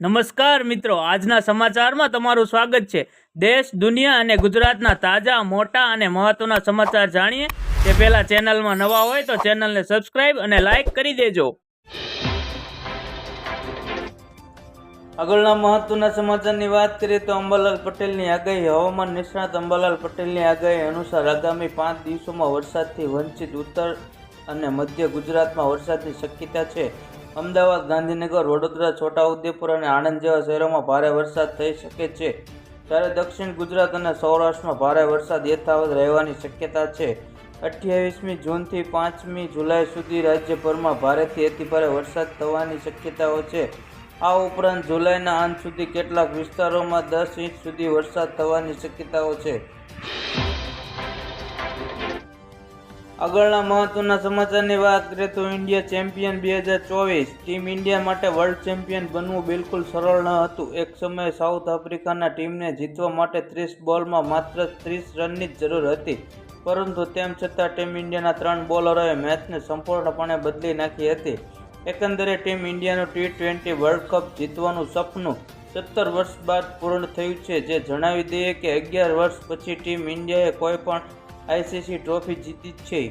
નમસ્કાર મિત્રો, આજના સમાચારમાં તમારું સ્વાગત છે. દેશ, દુનિયા અને ગુજરાતના તાજા, મોટા અને મહત્વના સમાચાર જાણીએ. તે પહેલા ચેનલમાં નવા હોય તો ચેનલને સબસ્ક્રાઇબ અને લાઇક કરી દેજો. આગળના મહત્વના સમાચારની વાત કરીએ તો અંબાલાલ પટેલની આગાહી. હવામાન નિષ્ણાત અંબાલાલ પટેલની આગાહી અનુસાર આગામી પાંચ દિવસોમાં વરસાદથી વંચિત ઉત્તર અને મધ્ય ગુજરાતમાં વરસાદની શક્યતા છે. અમદાવાદ, ગાંધીનગર, વડોદરા, છોટાઉદેપુર અને આણંદ જેવા શહેરોમાં ભારે વરસાદ થઈ શકે છે. જ્યારે દક્ષિણ ગુજરાત અને સૌરાષ્ટ્રમાં ભારે વરસાદ યથાવત રહેવાની શક્યતા છે. અઠ્યાવીસમી જૂનથી પાંચમી જુલાઈ સુધી રાજ્યભરમાં ભારેથી અતિભારે વરસાદ થવાની શક્યતાઓ છે. આ ઉપરાંત જુલાઈના અંત સુધી કેટલાક વિસ્તારોમાં દસ ઇંચ સુધી વરસાદ થવાની શક્યતાઓ છે. આગળના મહત્વના સમાચારની વાત કરીએ તો ઇન્ડિયા ચેમ્પિયન બે હજાર ચોવીસ ટીમ ઇન્ડિયા માટે વર્લ્ડ ચેમ્પિયન બનવું બિલકુલ સરળ ન હતું. એક સમયે સાઉથ આફ્રિકાના ટીમને જીતવા માટે ત્રીસ બોલમાં માત્ર ત્રીસ રનની જ જરૂર હતી. પરંતુ તેમ છતાં ટીમ ઇન્ડિયાના ત્રણ બોલરોએ મેચને સંપૂર્ણપણે બદલી નાખી હતી. એકંદરે ટીમ ઇન્ડિયાનું ટી ટ્વેન્ટી વર્લ્ડ કપ જીતવાનું સપનું સત્તર વર્ષ બાદ પૂર્ણ થયું છે. જે જણાવી દઈએ કે અગિયાર વર્ષ પછી ટીમ ઇન્ડિયાએ કોઈ પણ આઈસીસી ટ્રોફી જીતી છે.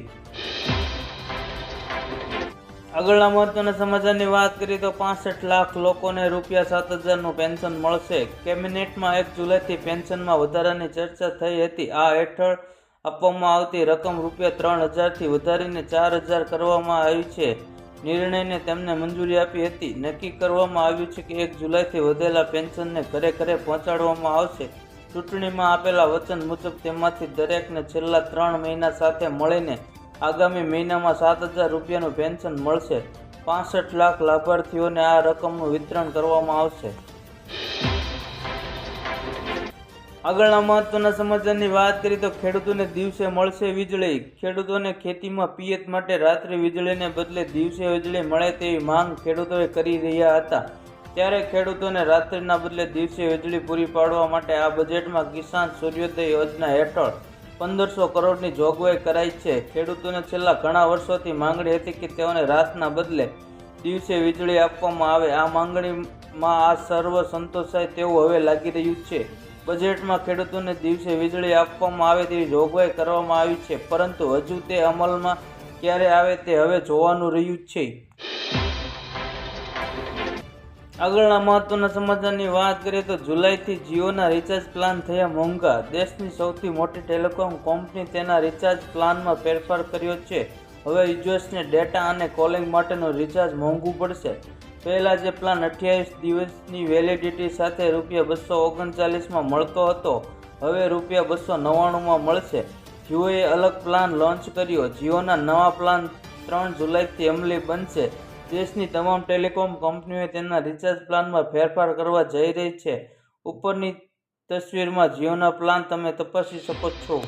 આગળના મહત્વના સમાચારની વાત કરીએ તો પાસઠ લાખ લોકોને રૂપિયા સાત હજારનું પેન્શન મળશે. કેબિનેટમાં એક જુલાઈથી પેન્શનમાં વધારાની ચર્ચા થઈ હતી. આ હેઠળ આપવામાં આવતી રકમ રૂપિયા ત્રણ હજારથી વધારીને ચાર હજાર કરવામાં આવી છે. નિર્ણયને તેમને મંજૂરી આપી હતી. નક્કી કરવામાં આવ્યું છે કે એક જુલાઈથી વધેલા પેન્શનને ઘરે ઘરે પહોંચાડવામાં આવશે. ચૂંટણીમાં આપેલા વચન મુજબ તેમાંથી દરેકને છેલ્લા ત્રણ મહિના સાથે મળીને આગામી મહિનામાં સાત હજાર રૂપિયાનું પેન્શન મળશે. પાસઠ લાખ લાભાર્થીઓને આ રકમનું વિતરણ કરવામાં આવશે. આગળના મહત્વના સમાચારની વાત કરીએ તો ખેડૂતોને દિવસે મળશે વીજળી. ખેડૂતોને ખેતીમાં પિયત માટે રાત્રે વીજળીને બદલે દિવસે વીજળી મળે તેવી માંગ ખેડૂતોએ કરી રહ્યા હતા. ત્યારે ખેડૂતોને રાત્રિના બદલે દિવસે વીજળી પૂરી પાડવા માટે આ બજેટમાં કિસાન સૂર્યોદય યોજના હેઠળ પંદરસો કરોડની જોગવાઈ કરાઈ છે. ખેડૂતોને છેલ્લા ઘણા વર્ષોથી માંગણી હતી કે તેઓને રાતના બદલે દિવસે વીજળી આપવામાં આવે. આ માંગણીમાં આ સર્વ સંતોષાય તેવું હવે લાગી રહ્યું છે. બજેટમાં ખેડૂતોને દિવસે વીજળી આપવામાં આવે તેવી જોગવાઈ કરવામાં આવી છે, પરંતુ હજુ તે અમલમાં ક્યારે આવે તે હવે જોવાનું રહ્યું છે. આગળના મહત્વના સમાચારની વાત કરીએ તો જુલાઈથી જીઓના રિચાર્જ પ્લાન થયા મોંઘા. દેશની સૌથી મોટી ટેલિકોમ કંપની તેના રિચાર્જ પ્લાનમાં ફેરફાર કર્યો છે. હવે યુઝર્સને ડેટા અને કોલિંગ માટેનું રિચાર્જ મોંઘું પડશે. પહેલાં જે પ્લાન અઠ્યાવીસ દિવસની વેલિડિટી સાથે રૂપિયા બસો ઓગણચાલીસમાં મળતો હતો. હવે રૂપિયા બસો નવ્વાણુંમાં મળશે. જીઓએ અલગ પ્લાન લોન્ચ કર્યો. જીઓના નવા પ્લાન ત્રણ જુલાઈથી અમલી બનશે. દેશની તમામ ટેલિકોમ કંપનીઓ તેના રિચાર્જ પ્લાનમાં ફેરફાર કરવા જઈ રહી છે. ઉપરની તસવીરમાં જીઓના પ્લાન તમે તપાસી શકો છો.